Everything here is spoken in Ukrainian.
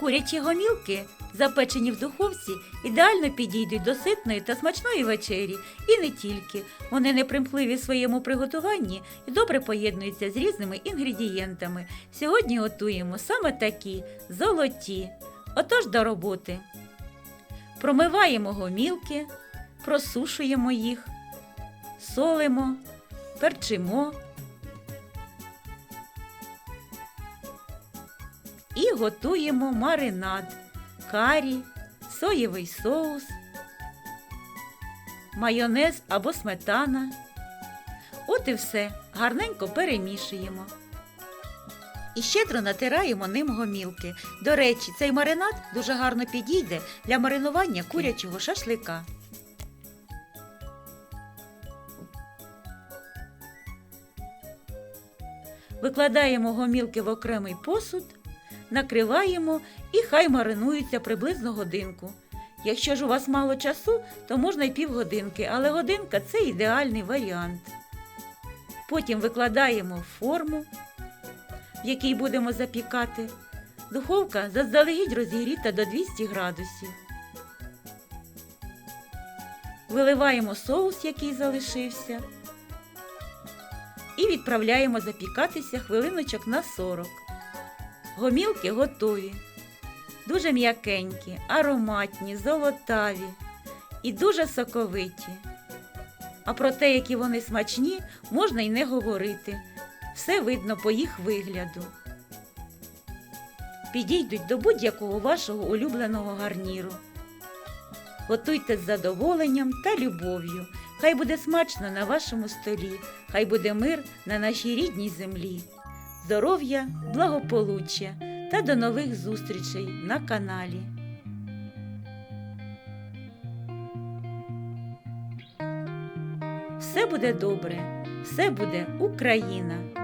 Курячі гомілки, запечені в духовці, ідеально підійдуть до ситної та смачної вечері. І не тільки. Вони непримхливі в своєму приготуванні і добре поєднуються з різними інгредієнтами. Сьогодні готуємо саме такі золоті. Отож до роботи. Промиваємо гомілки, просушуємо їх, солимо, перчимо. І готуємо маринад, карі, соєвий соус, майонез або сметана. От і все, гарненько перемішуємо. І щедро натираємо ним гомілки. До речі, цей маринад дуже гарно підійде для маринування курячого шашлика. Викладаємо гомілки в окремий посуд, накриваємо і хай маринуються приблизно годинку. Якщо ж у вас мало часу, то можна й півгодинки, але годинка це ідеальний варіант. Потім викладаємо форму, в якій будемо запікати. Духовка заздалегідь розігріта до 200 градусів. Виливаємо соус, який залишився, і відправляємо запікатися хвилиночок на 40. Гомілки готові. Дуже м'якенькі, ароматні, золотаві і дуже соковиті. А про те, які вони смачні, можна й не говорити. Все видно по їх вигляду. Підійдуть до будь-якого вашого улюбленого гарніру. Готуйте з задоволенням та любов'ю. Хай буде смачно на вашому столі, хай буде мир на нашій рідній землі. Здоров'я, благополуччя та до нових зустрічей на каналі. Все буде добре, все буде Україна.